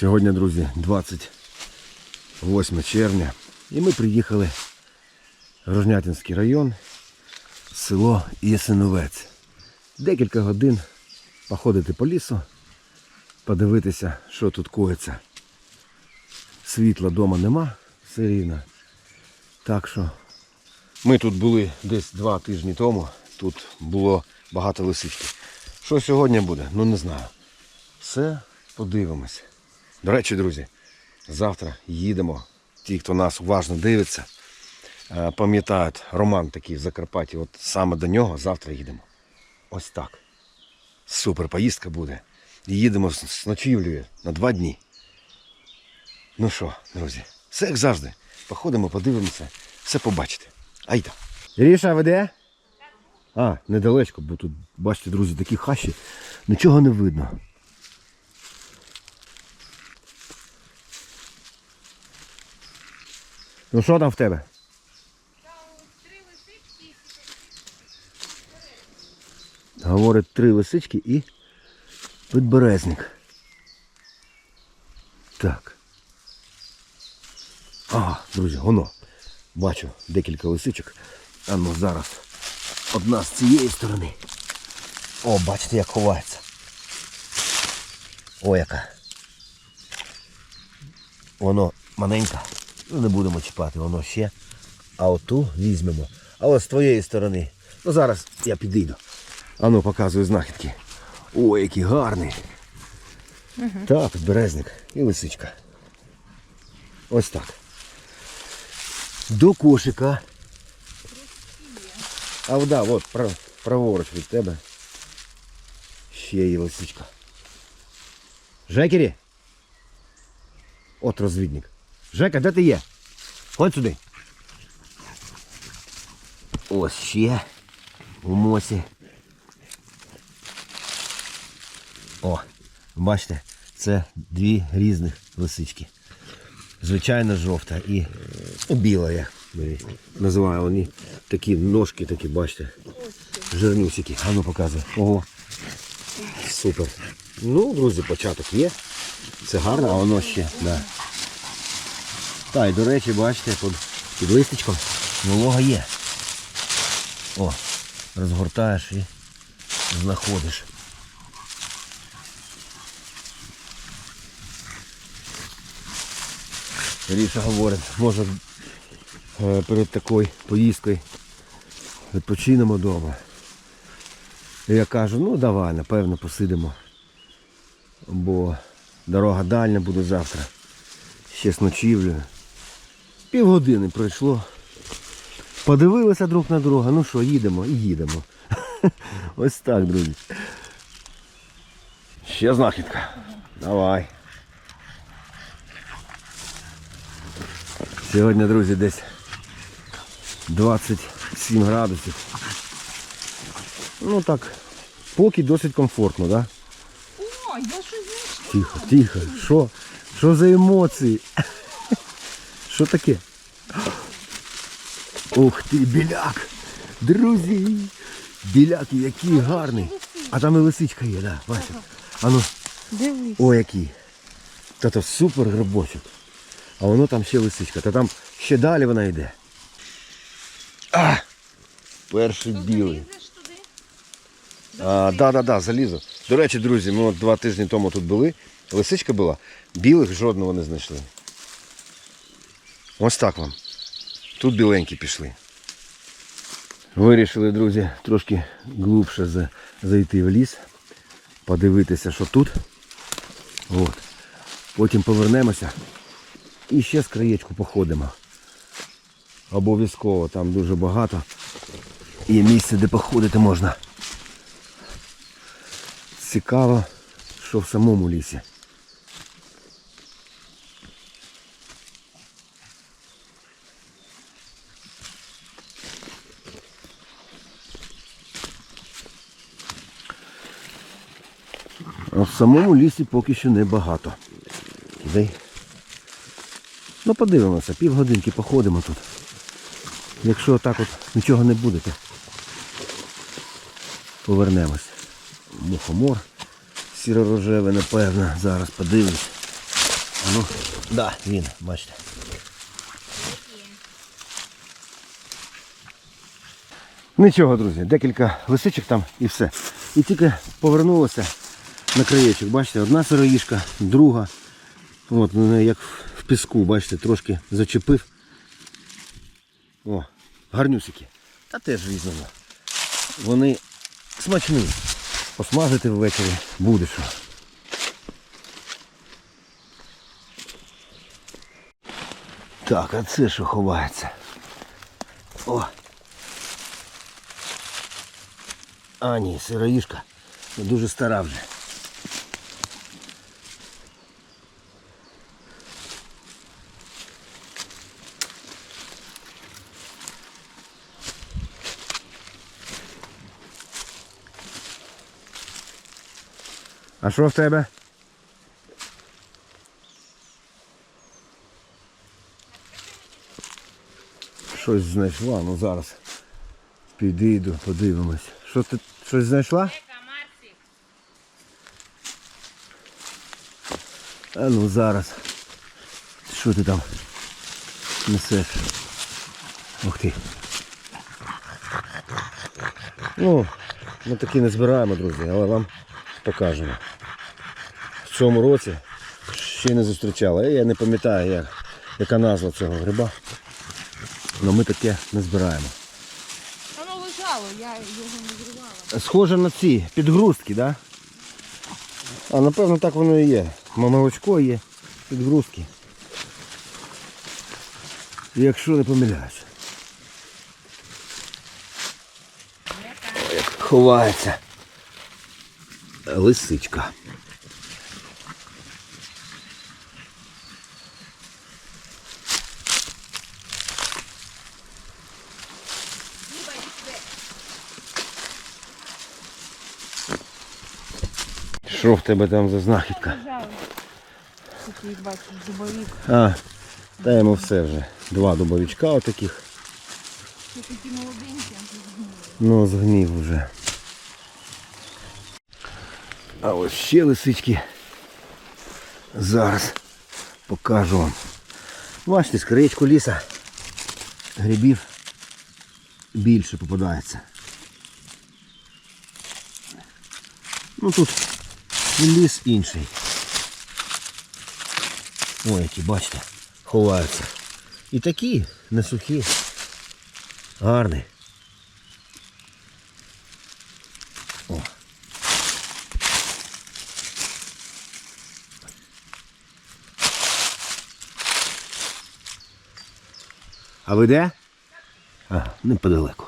Сьогодні, друзі, 28 червня. І ми приїхали в Рожнятинський район, село Єсиновець. Декілька годин походити по лісу, подивитися, що тут коїться. Світла вдома нема, все рівно. Так що ми тут були десь два тижні тому. Тут було багато лисички. Що сьогодні буде? Ну не знаю. Все подивимось. До речі, друзі, завтра їдемо. Ті, хто нас уважно дивиться, е, пам'ятають роман такий в Закарпатті. От саме до нього завтра їдемо. Ось так. Супер поїздка буде. Їдемо з ночівлею на два дні. Ну що, друзі, все як завжди. Походимо, подивимося, все побачите. Айда. Ріша веде? А, недалечко, бо тут, бачите, друзі, такі хащі, нічого не видно. Ну що там в тебе? Говорить три лисички і підберезник. Так. Ага, друзі, воно. Бачу декілька лисичок. А ну зараз. Одна з цієї сторони. О, бачите, як ховається. О, яка. Воно маленька. Ну не будемо чіпати, воно ще. А оту візьмемо. А ось з твоєї сторони. Ну зараз я підійду. А ну показую знахідки. О, який гарний. Так, березник і лисичка. Ось так. До кошика. А да, от праворуч від тебе. Ще є лисичка. Жекері. От розвідник. Жека, де ти є? Ходь сюди. Ось ще. У мосі. О, бачите, це дві різних лисички. Звичайно жовта і біла я називаю вони такі ножки такі, бачите. Жирнюсики. А ну показуй. Ого. Супер. Ну, друзі, початок є. Це гарно, а воно ще, да. Та і до речі, бачите, під, під листочком волога є. О, розгортаєш і знаходиш. Ріша говорить, може е, перед такою поїздкою відпочинемо вдома. Я кажу, ну давай, напевно, посидимо. Бо дорога дальня буде завтра. Ще з ночівлею. Півгодини пройшло. Подивилися друг на друга, ну що, їдемо і їдемо. Ось так, друзі. Ще знахідка. Давай. Сьогодні, друзі, десь 27 градусів. Ну так, поки досить комфортно, так? Да? О, я щось знайшла. Тихо, тихо. Що? Що за емоції? Що таке? Ух ти, біляк! Друзі! Біляк, який гарний. А там і лисичка є, да, бачиш? А ну, Дивись. о який. Та то супер грибочок. А воно там ще лисичка. Та там ще далі вона йде. А! Перший білий. А, да, да, да, залізу. До речі, друзі, ми от два тижні тому тут були. Лисичка була, білих жодного не знайшли. Ось так вам. Тут біленькі пішли. Вирішили, друзі, трошки глибше зайти в ліс, подивитися, що тут. От. Потім повернемося і ще з краєчку походимо. Обов'язково там дуже багато. Є місце, де походити можна. Цікаво, що в самому лісі. Самому лісі поки що небагато. Дай. Ну подивимося, півгодинки походимо тут. Якщо так от нічого не буде, повернемось. Мухомор сіро-рожеве, напевно. Зараз подивимось. Ну, да, він, бачите. Нічого, друзі, декілька лисичок там і все. І тільки повернулося на краєчок. Бачите, одна сироїшка, друга. От, як в піску, бачите, трошки зачепив. О, гарнюсики. Та теж візьмемо. Вони смачні. Посмажити ввечері буде що. Так, а це що ховається? О! А, ні, сироїшка. Дуже стара вже. А що в тебе? Щось знайшла, ну зараз підійду, подивимось. Що ти щось знайшла? А ну зараз. Що ти там несеш? Ух ти. Ну, ми такі не збираємо, друзі, але вам покажемо. В цьому році ще не зустрічали. Я не пам'ятаю, як, яка назва цього гриба. Але ми таке не збираємо. Воно лежало, я його не зривала. Схоже на ці підгрузки, так? Да? А напевно так воно і є. Молочко є, підгрузки. Якщо не помиляюсь. Як ховається лисичка. Що в тебе там за знахідка? Такий, бачиш, дубовик. А, та йому все вже. Два дубовичка отаких. Ну, згнив вже. А ось ще лисички. Зараз покажу вам. Бачите, з ліса грибів більше попадається. Ну тут ліс інший. Ой, які, бачите, ховаються. І такі не сухі. Гарні. О. А ви де? А, неподалеку.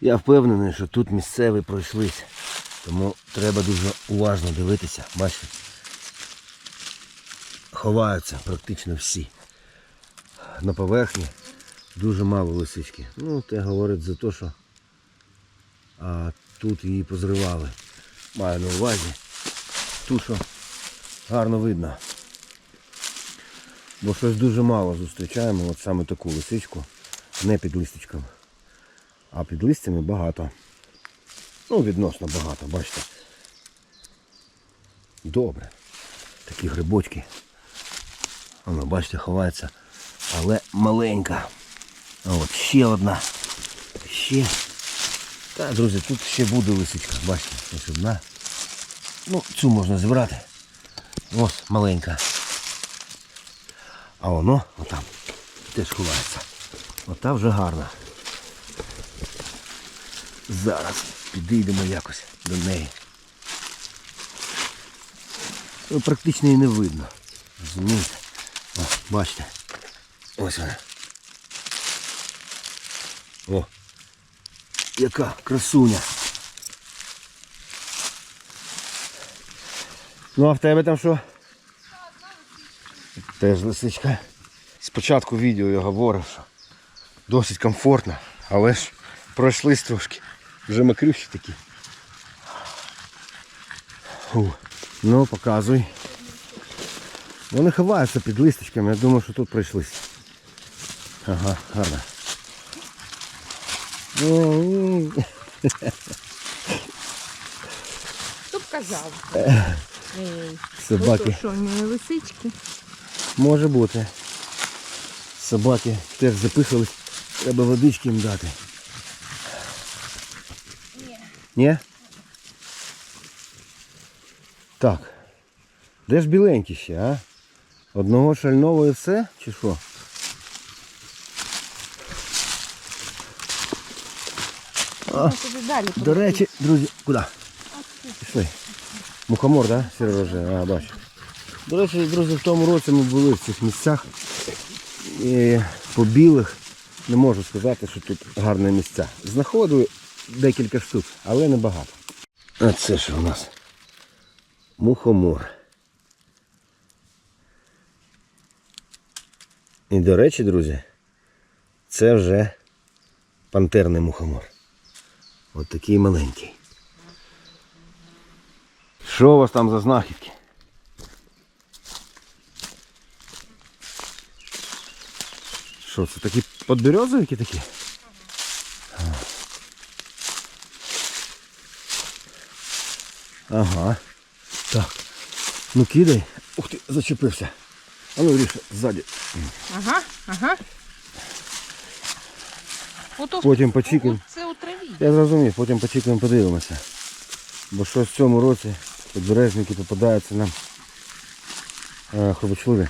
Я впевнений, що тут місцеві пройшлися. Тому треба дуже уважно дивитися. Бачите? Ховаються практично всі. На поверхні дуже мало лисички. Ну, те говорить за те, що а тут її позривали. Маю на увазі. Тут що гарно видно. Бо щось дуже мало зустрічаємо, от саме таку лисичку, не під листочком. А під листями багато. Ну, відносно багато, бачите. Добре. Такі грибочки. Воно, бачите, ховається. Але маленька. А от ще одна. Ще. Та, друзі, тут ще буде лисичка, бачите, ось одна. Ну, цю можна зібрати. Ось маленька. А воно отам теж ховається. Ота вже гарна. Зараз підійдемо якось до неї. Ну, практично її не видно. Розумієте? О, бачите. Ось вона. О, яка красуня. Ну а в тебе там що? Теж лисичка. Спочатку відео я говорив, що досить комфортно, але ж пройшлись трошки. Вже макрющі такі. Фу. Ну, показуй. Вони ховаються під листочками, я думаю, що тут пройшлись. Ага, гарно. Ой, Хто б казав? Собаки. Що, мене лисички? Може бути. Собаки теж запихались. Треба водички їм дати. Ні. Так. Де ж біленькі ще, а? Одного шального і все? Чи що? А, Ну, далі. До речі, друзі, куди? Пішли. Мухомор, так? Да? Сіророже, а, бачу. До речі, друзі, в тому році ми були в цих місцях. І по білих не можу сказати, що тут гарні місця. Знаходили декілька штук, але не багато. А це що у нас? Мухомор. І до речі, друзі, це вже пантерний мухомор. От такий маленький. Що у вас там за знахідки? Що це такі подберезовики такі? Ага. Так. Ну кидай. Ух ти, зачепився. А ну Ріша, ззаді. Ага, ага. Ото, Потім почекаємо. Це у траві. Я зрозумів, потім почекаємо, подивимося. Бо щось в цьому році підбережники попадаються нам е, хробочливі.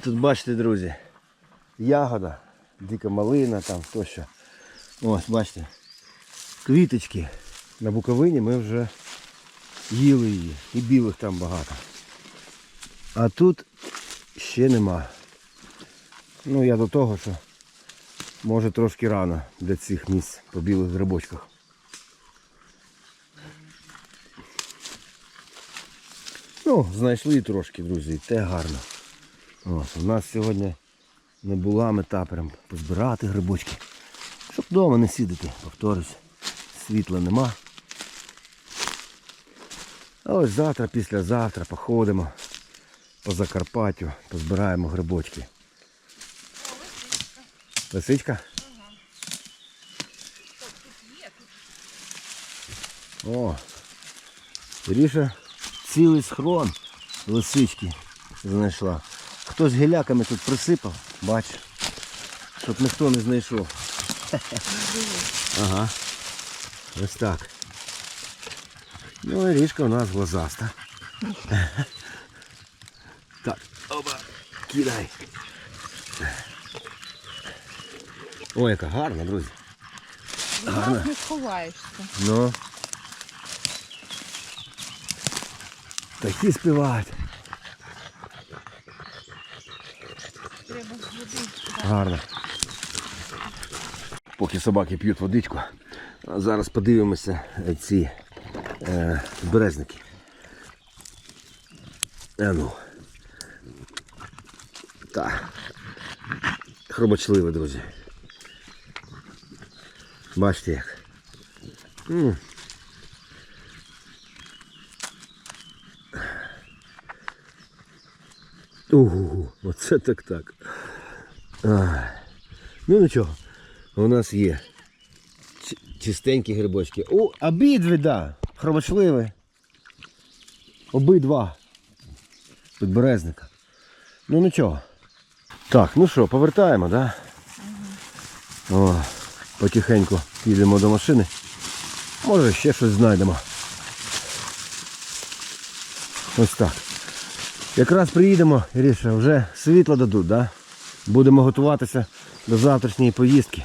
Тут бачите, друзі, ягода, дика малина там тощо. Ось, бачите, квіточки. На Буковині ми вже їли її. І білих там багато. А тут ще нема. Ну я до того, що може трошки рано для цих місць по білих грибочках. Ну, знайшли трошки, друзі, те гарно. Ось, у нас сьогодні не була мета прям позбирати грибочки. Щоб вдома не сидіти, повторюсь, світла нема. А ось завтра, післязавтра походимо по Закарпаттю, позбираємо грибочки. Лисичка? О, Ріша цілий схрон лисички знайшла. Хтось гіляками тут присипав, бач, щоб ніхто не знайшов. Ага. Ось так. Ну і річка у нас глазаста. Так, оба, кидай. Ой, яка гарна, друзі. Гарно. Нас не сховаєшся. Ну. Такі співають. Треба з води. Гарно. Поки собаки п'ють водичку, зараз подивимося е, ці е, березники. А ну. Так. Хробочливі, друзі. Бачите як. М. Ого, оце так так. Ну нічого, у нас є чистенькі грибочки. О, обидві, да. Хробочливі. Обидва. Підберезника. Ну нічого. Так, ну що, повертаємо, да? О, потихеньку підемо до машини. Може ще щось знайдемо. Ось так. Якраз приїдемо, Іріша, вже світло дадуть, да? Будемо готуватися до завтрашньої поїздки.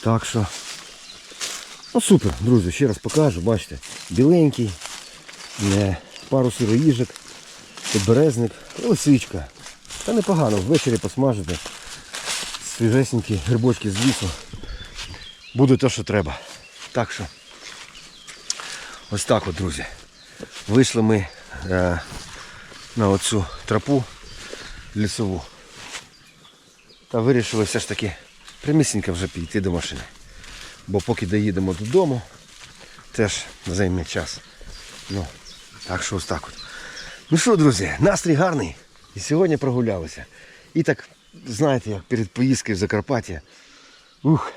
Так що. Ну супер, друзі, ще раз покажу, бачите, біленький, е, пару сироїжок, підберезник, лисичка. Та непогано, ввечері посмажити. Свіжесенькі грибочки з лісу. Буде те, що треба. Так що. Ось так от, друзі. Вийшли ми е, на оцю тропу лісову. Та вирішили все ж таки прямісінько вже підійти до машини. Бо поки доїдемо додому, теж займе час. Ну, Так що ось так от. Ну що, друзі, настрій гарний. І сьогодні прогулялися. І так, знаєте, як перед поїздкою в Закарпаття. Ух,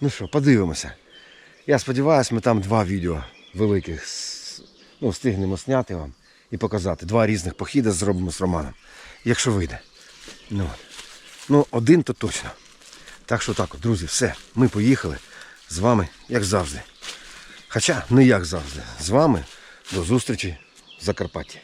ну що, подивимося. Я сподіваюся, ми там два відео великих ну, встигнемо зняти вам і показати. Два різних похіди зробимо з Романом. Якщо вийде. Ну. Ну один то точно. Так що так, друзі, все, ми поїхали з вами, як завжди. Хоча не як завжди. З вами до зустрічі в Закарпатті.